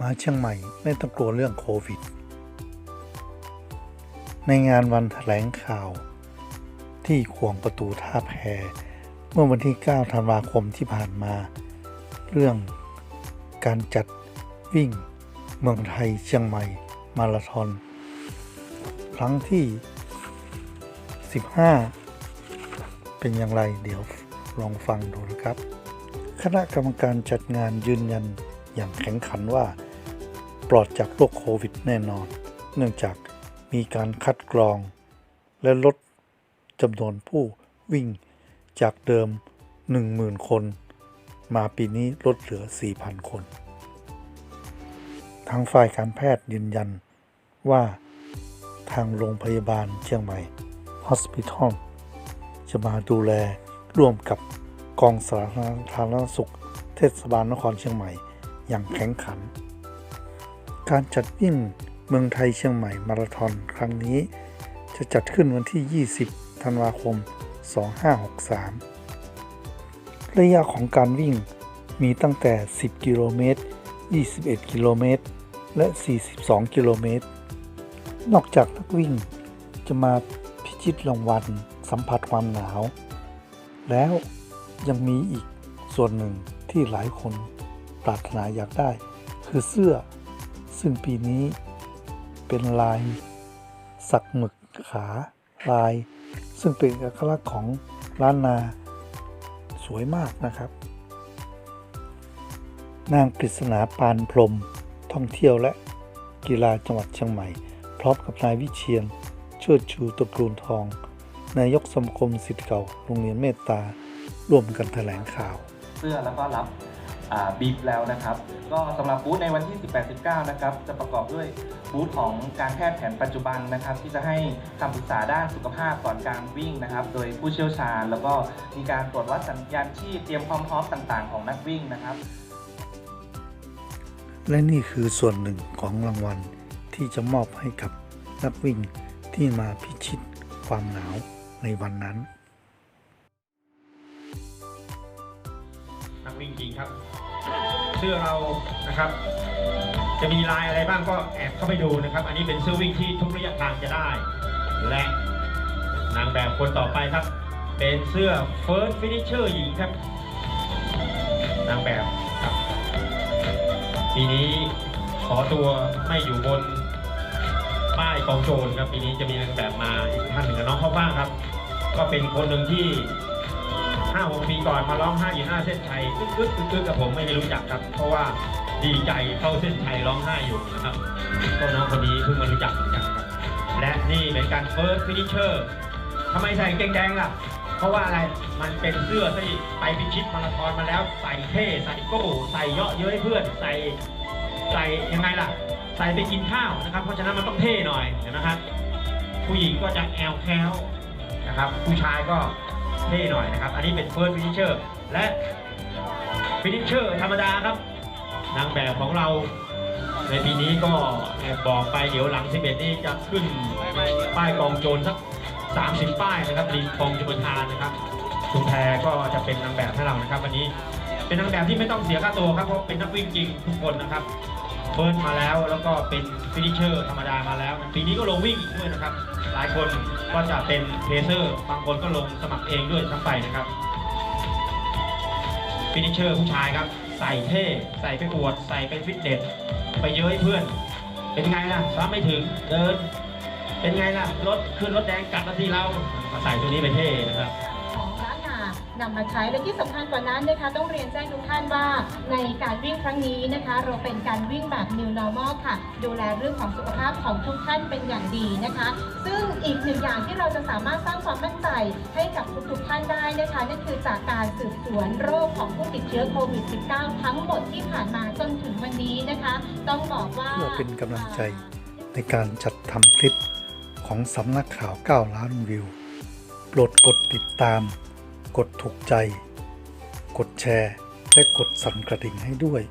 มาเชียงใหม่ไม่ต้องกลัวเรื่องโควิด ในงานวันแถลงข่าว ที่ขวงประตูท่าแพเมื่อวันที่ 9 ธันวาคมที่ผ่านมา เรื่องการจัดวิ่งเมืองไทยเชียงใหม่ มาราธอน ครั้งที่ 15 เป็นอย่างไรเดี๋ยวลองฟังดูนะครับ คณะกรรมการจัดงานยืนยันอย่างแข็งขันว่า ปลอดจากโรคโควิดแน่นอน เนื่องจากมีการคัดกรอง และลดจำนวนผู้วิ่งจากเดิม 10,000 คน มาปีนี้ลดเหลือ 4,000 คน ทางฝ่ายการแพทย์ยืนยันว่าทางโรงพยาบาลเชียงใหม่ Hospital จะมาดูแลร่วมกับกองสาธารณสุข เทศบาลนครเชียงใหม่อย่างแข็งขัน การจัดวิ่งเมืองไทยเชียงใหม่มาราธอนครั้งนี้ จะจัดขึ้นวันที่ 20 ธันวาคม 2563 ระยะของการวิ่งมีตั้งแต่ 10 กิโลเมตร 21 กิโลเมตร และ 42 กิโลเมตร นอกจากนักวิ่งจะมาพิชิตรางวัลสัมผัสความหนาว แล้วยังมีอีกส่วนหนึ่งที่หลายคนปรารถนาอยากได้ คือเสื้อ ซึ่งปีนี้เป็นลายสักหมึกขาลาย ซึ่งเป็นเอกลักษณ์ของล้านนาสวยมากนะครับ นางกฤษณาปานพรมท่องเที่ยวและกีฬาจังหวัดเชียงใหม่ พร้อมกับนายวิเชียนเชิดชูตระกูลทอง นายกสมาคมสิทธิ์เก่าโรงเรียนเมตตาร่วมกันแถลงข่าว เสื้อแล้วก็รับ บิ๊กแล้วนะครับ ก็สำหรับบูธในวันที่ 18-19 นะครับ จะประกอบด้วยบูธของการแพทย์แผนปัจจุบันนะครับ ที่จะให้คำปรึกษาด้านสุขภาพก่อนการวิ่งนะครับ โดยผู้เชี่ยวชาญ แล้วก็มีการตรวจวัดสัญญาณชีพเตรียมความพร้อมต่างๆ ของนักวิ่งนะครับ และนี่คือส่วนหนึ่งของรางวัลที่จะมอบให้กับนักวิ่งที่มาพิชิตความหนาวในวันนั้น นักวิ่งจริงครับ เสื้อเรานะครับ จะมีลายอะไรบ้างก็แอบเข้าไปดูนะครับ อันนี้เป็นเสื้อวิ่งที่ทุกระยะทางจะได้ และนางแบบคนต่อไปครับ เป็นเสื้อ First Finisher หญิงครับ นางแบบครับปีนี้ขอตัวไม่อยู่บนป้ายกองโจรครับปีนี้จะมีนางแบบมาอีกท่านหนึ่งกับน้องข้าวฟ่างครับ ก็เป็นคนหนึ่งที่ ห้าหกปีก่อนมาร้องไห้อยู่หน้าเส้นชัยกึกกึกกึกกึกกับผมไม่ได้รู้จักครับ เพราะว่าดีใจเข้าเส้นชัยร้องไห้อยู่นะครับก็น้องคนนี้เพิ่งมารู้จักเหมือนกันครับ และนี่เป็นการเฟิร์สฟินิเชอร์ทำไมใส่เกงแดงล่ะ เพราะว่าอะไรมันเป็นเสื้อที่ไปพิชิตมาราธอนมาแล้วใส่เท่ใส่โก้ใส่เยาะเย้ยเพื่อนใส่ใส่ยังไงล่ะ ใส่ไปกินข้าวนะครับ เพราะฉะนั้นมันต้องเท่หน่อยนะครับ ผู้หญิงก็จะแอลแคลนะครับ ผู้ชายก็ เท่หน่อยนะครับ อันนี้เป็นเฟิร์สฟินิชเชอร์และฟินิชเชอร์ธรรมดาครับ นางแบบของเราในปีนี้ก็แอบบอกไปเดี๋ยวหลัง 11 นี่จะขึ้นป้ายกองโจรสัก 30 ป้ายนะครับริมคลองจุฬานะครับคุณแพรก็จะเป็นนางแบบให้เรานะครับ วันนี้เป็นนางแบบที่ไม่ต้องเสียค่าตัวครับเพราะเป็นนักวิ่งจริงทุกคนนะครับ เฟิร์สมาแล้วแล้วก็เป็นฟินิเชอร์ธรรมดามาแล้ว ปีนี้ก็ลงวิ่งอีกด้วยนะครับ หลายคนก็จะเป็นเพเซอร์ บางคนก็ลงสมัครเองด้วยทั้งไปนะครับฟินิเชอร์ผู้ชายครับ ใส่เท่ใส่ไปอวด ใส่ไปฟิตเนสไปเย้ยเพื่อน เป็นไงล่ะซ้ำไม่ถึงเดิน เป็นไงล่ะรถขึ้นรถแดงกัดนาทีเรามาใส่ตัวนี้ไปเท่นะครับ นำมาใช้และที่สำคัญกว่านั้นนะคะ ต้องเรียนแจ้งทุกท่านว่าในการวิ่งครั้งนี้นะคะ เราเป็นการวิ่งแบบ New Normal ค่ะ ดูแลเรื่องของสุขภาพของทุกท่านเป็นอย่างดีนะคะ ซึ่งอีกหนึ่งอย่างที่เราจะสามารถสร้างความมั่นใจให้กับทุกๆท่านได้นะคะนั่นคือจากการสืบสวนโรคของผู้ติดเชื้อโควิด -19 ทั้งหมดที่ผ่านมาจนถึงวันนี้นะคะ ต้องบอกว่าเพื่อเป็นกำลังใจในการจัดทำคลิปของสำนักข่าว 9 ล้านวิว โปรดกดติดตาม กดถูกใจ กดแชร์ และกดสั่นกระดิ่งให้ด้วย